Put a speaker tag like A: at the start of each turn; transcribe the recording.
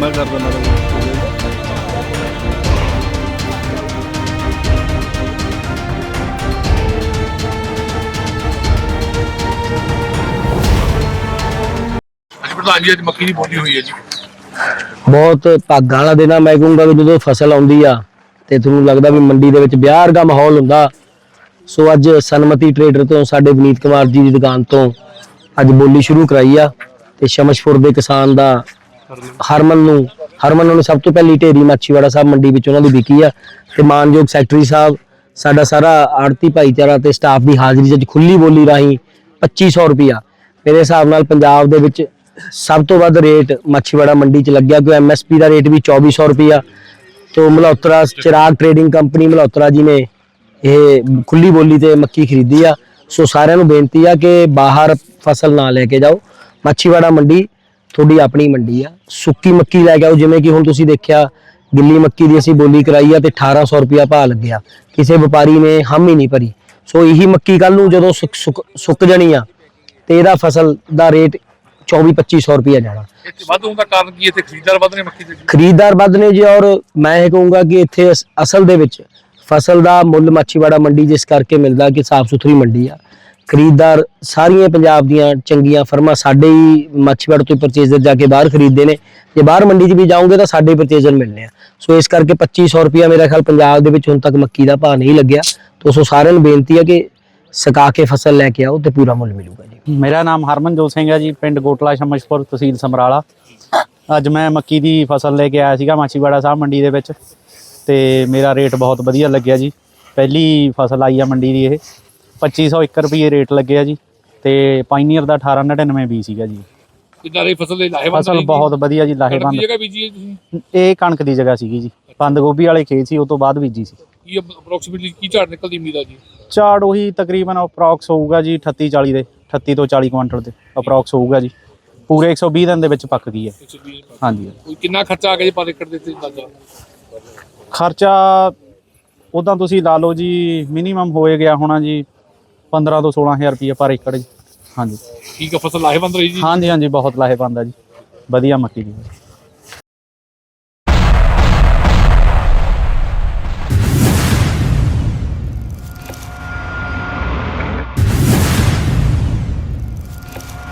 A: ਨਾ ਕਰ ਦਿੰਦਾ
B: ਅੱਜ ਪ੍ਰਧਾਨ ਜੀ ਅੱਜ ਮੱਕੀ ਦੀ ਬੋਲੀ ਹੋਈ ਹੈ ਜੀ।
C: ਬਹੁਤ ਭਾਗਾਂ ਵਾਲਾ ਦਿਨ ਆ। ਮੈਂ ਕਹੂੰਗਾ ਵੀ ਜਦੋਂ ਫਸਲ ਆਉਂਦੀ ਆ ਤੇ ਤੁਹਾਨੂੰ ਲੱਗਦਾ ਵੀ ਮੰਡੀ ਦੇ ਵਿੱਚ ਵਿਆਹ ਵਰਗਾ ਮਾਹੌਲ ਹੁੰਦਾ ਸੋ ਅੱਜ ਸਨਮਤੀ ਟਰੇਡਰ ਤੋਂ ਸਾਡੇ ਵਿਨੀਤ ਕੁਮਾਰ ਜੀ ਦੀ ਦੁਕਾਨ ਤੋਂ ਅੱਜ ਬੋਲੀ ਸ਼ੁਰੂ ਕਰਾਈ ਆ। ਤੇ ਸ਼ਮਸ਼ਪੁਰ ਦੇ ਕਿਸਾਨ ਦਾ ਹਰਮਨ ਨੂੰ ਹਰਮਨ ਨੂੰ ਸਭ ਤੋਂ ਪਹਿਲੀ ਢੇਰੀ ਮਾਛੀਵਾੜਾ ਸਾਹਿਬ ਮੰਡੀ ਵਿੱਚ ਉਹਨਾਂ ਦੀ ਵਿਕੀ ਆ ਤੇ ਮਾਨਯੋਗ ਸੈਕਟਰੀ ਸਾਹਿਬ, ਸਾਡਾ ਸਾਰਾ ਆੜਤੀ ਭਾਈਚਾਰਾ ਤੇ ਸਟਾਫ ਦੀ ਹਾਜ਼ਰੀ 'ਚ ਅੱਜ ਖੁੱਲੀ ਬੋਲੀ ਰਾਹੀਂ 2500 ਰੁਪਿਆ ਮੇਰੇ ਹਿਸਾਬ ਨਾਲ ਪੰਜਾਬ ਦੇ ਵਿੱਚ ਸਭ ਤੋਂ ਵੱਧ ਰੇਟ ਮਾਛੀਵਾੜਾ ਮੰਡੀ 'ਚ ਲੱਗਿਆ ਕਿ ਐਮਐਸਪੀ ਦਾ ਰੇਟ ਵੀ 2400 ਰੁਪਿਆ ਤੋਂ ਮਲਹੋਤਰਾ ਚਿਰਾਗ ਟਰੇਡਿੰਗ ਕੰਪਨੀ ਮਲਹੋਤਰਾ ਜੀ ਨੇ ਇਹ ਖੁੱਲੀ ਬੋਲੀ ਤੇ ਮੱਕੀ ਖਰੀਦੀ ਆ। ਸੋ ਸਾਰਿਆਂ ਨੂੰ ਬੇਨਤੀ ਆ ਕਿ ਬਾਹਰ ਫਸਲ ਨਾ ਲੈ ਕੇ ਜਾਓ। ਮਾਛੀਵਾੜਾ ਮੰਡੀ ਤੁਹਾਡੀ ਆਪਣੀ ਮੰਡੀ ਆ। ਸੁੱਕੀ ਮੱਕੀ ਲੈ ਕੇ ਆਓ ਜਿਵੇਂ ਕਿ ਹੁਣ ਤੁਸੀਂ ਦੇਖਿਆ ਗਿੱਲੀ ਮੱਕੀ ਦੀ ਅਸੀਂ ਬੋਲੀ ਕਰਾਈ ਆ ਤੇ 1800 ਰੁਪਿਆ ਭਾਅ ਲੱਗਿਆ। ਕਿਸੇ ਵਪਾਰੀ ਨੇ ਹਮ ਹੀ ਨਹੀਂ ਭਰੀ। ਸੋ ਇਹੀ ਮੱਕੀ ਕੱਲ ਨੂੰ ਜਦੋਂ ਸੁੱਕ- ਜਾਣੀ ਆ ਤੇ ਇਹਦਾ ਫਸਲ ਦਾ ਰੇਟ 24 2500 ਰੁਪਿਆ ਜਾਣਾ।
B: ਇੱਥੇ ਵੱਧ ਹੋਣ ਦਾ ਕਾਰਨ ਕੀ ਹੈ? ਇੱਥੇ ਖਰੀਦਦਾਰ ਵੱਧ ਨੇ ਮੱਕੀ ਦੇ ਜੀ?
C: ਖਰੀਦਦਾਰ ਵੱਧ ਨੇ ਜੀ ਔਰ ਮੈਂ ਇਹ ਕਹੂੰਗਾ ਕਿ ਇੱਥੇ ਅਸ- ਅਸਲ ਦੇ ਵਿੱਚ ਫਸਲ ਦਾ ਮੁੱਲ ਮਾਛੀਵਾੜਾ ਮੰਡੀ ਜਿਸ ਕਰਕੇ ਮਿਲਦਾ ਕਿ ਸਾਫ਼ ਸੁਥਰੀ ਮੰਡੀ ਆ। ਖਰੀਦਦਾਰ ਸਾਰੀਆਂ ਪੰਜਾਬ ਦੀਆਂ ਚੰਗੀਆਂ ਫਰਮਾਂ ਸਾਡੇ ਹੀ ਮਾਛੀਵਾੜਾ ਤੋਂ ਪਰਚੇਜ਼ਰ ਜਾ ਕੇ ਬਾਹਰ ਖਰੀਦਦੇ ਨੇ। ਜੇ ਬਾਹਰ ਮੰਡੀ 'ਚ ਵੀ ਜਾਓਗੇ ਤਾਂ ਸਾਡੇ ਪਰਚੇਜ਼ਰ ਮਿਲਨੇ ਆ। ਸੋ ਇਸ ਕਰਕੇ 2500 ਰੁਪਿਆ ਮੇਰਾ ਖਿਆਲ ਪੰਜਾਬ ਦੇ ਵਿੱਚ ਹੁਣ ਤੱਕ ਮੱਕੀ ਦਾ ਭਾਅ ਨਹੀਂ ਲੱਗਿਆ। ਤੋਂ ਸੋ ਸਾਰਿਆਂ ਨੂੰ ਬੇਨਤੀ ਹੈ ਕਿ ਸਕਾ ਕੇ ਫਸਲ ਲੈ ਕੇ ਆਓ ਤੇ ਪੂਰਾ ਮੁੱਲ ਮਿਲੂਗਾ ਜੀ।
D: ਮੇਰਾ ਨਾਮ ਹਰਮਨਜੋਤ ਸਿੰਘ ਹੈ ਜੀ, ਪਿੰਡ ਕੋਟਲਾ ਸ਼ਮਸ਼ਪੁਰ ਤਹਿਸੀਲ ਸਮਰਾਲਾ। ਅੱਜ ਮੈਂ ਮੱਕੀ ਦੀ ਫਸਲ ਲੈ ਕੇ ਆਇਆ ਸੀਗਾ ਮਾਛੀਵਾੜਾ ਸਾਹਿਬ ਮੰਡੀ ਦੇ ਵਿੱਚ ਤੇ ਮੇਰਾ ਰੇਟ ਬਹੁਤ ਵਧੀਆ ਲੱਗਿਆ ਜੀ। ਪਹਿਲੀ ਫਸਲ ਆਈ ਆ ਮੰਡੀ ਦੀ ਇਹ। 2501 ਰੁਪਏ ਰੇਟ ਲੱਗਿਆ ਜੀ ਤੇ ਪਾਈਨੀਅਰ ਦਾ 1899 ਬੀ ਸੀਗਾ ਜੀ।
B: ਕਿੰਨਾ ਰਹੀ ਫਸਲ ਦੇ ਲਾਹੇਵੰਦ
D: ਫਸਲ? ਬਹੁਤ ਵਧੀਆ ਜੀ ਲਾਹੇਵੰਦ।
B: ਜਗ੍ਹਾ ਬੀਜੀ ਹੈ ਤੁਸੀਂ?
D: ਇਹ ਕਣਕ ਦੀ ਜਗ੍ਹਾ ਸੀਗੀ ਜੀ ਬੰਦ ਗੋਭੀ ਵਾਲੇ ਖੇਤ ਸੀ ਉਹ ਤੋਂ ਬਾਅਦ ਬੀਜੀ ਸੀ।
B: ਕੀ ਅਪਰੋਕਸੀਮੇਟਲੀ ਕੀ ਝਾੜ ਨਿਕਲਦੀ ਉਮੀਦ ਆ ਜੀ?
D: ਝਾੜ ਉਹੀ ਤਕਰੀਬਨ ਅਪਰੋਕਸ ਹੋਊਗਾ ਜੀ 38 40 ਦੇ 38 ਤੋਂ 40 ਕੁਇੰਟਲ ਦੇ ਅਪਰੋਕਸ ਹੋਊਗਾ ਜੀ। ਪੂਰੇ 120 ਦਿਨ ਦੇ ਵਿੱਚ ਪੱਕ ਗਈ ਹੈ।
B: 120
D: ਹਾਂਜੀ।
B: ਕਿੰਨਾ ਖਰਚਾ ਆ ਗਿਆ ਜੀ ਪਰ ਏਕੜ ਦੇ ਤੇ ਅੰਦਾਜ਼ਾ?
D: ਖਰਚਾ ਉਦਾਂ ਤੁਸੀਂ ਲਾ ਲਓ ਜੀ ਮਿਨੀਮਮ ਹੋਏ ਗਿਆ ਹੋਣਾ ਜੀ 15 ਤੋਂ 16000 ਰੁਪਏ ਪਰ ਏਕੜ ਜੀ। ਹਾਂਜੀ।
B: ਠੀਕ ਆ ਫਸਲ ਲਾਹੇਵੰਦ ਰਹੀ ਜੀ?
D: ਹਾਂਜੀ ਹਾਂਜੀ ਬਹੁਤ ਲਾਹੇਵੰਦ ਆ ਜੀ। ਵਧੀਆ ਮੱਕੀ ਦੀ।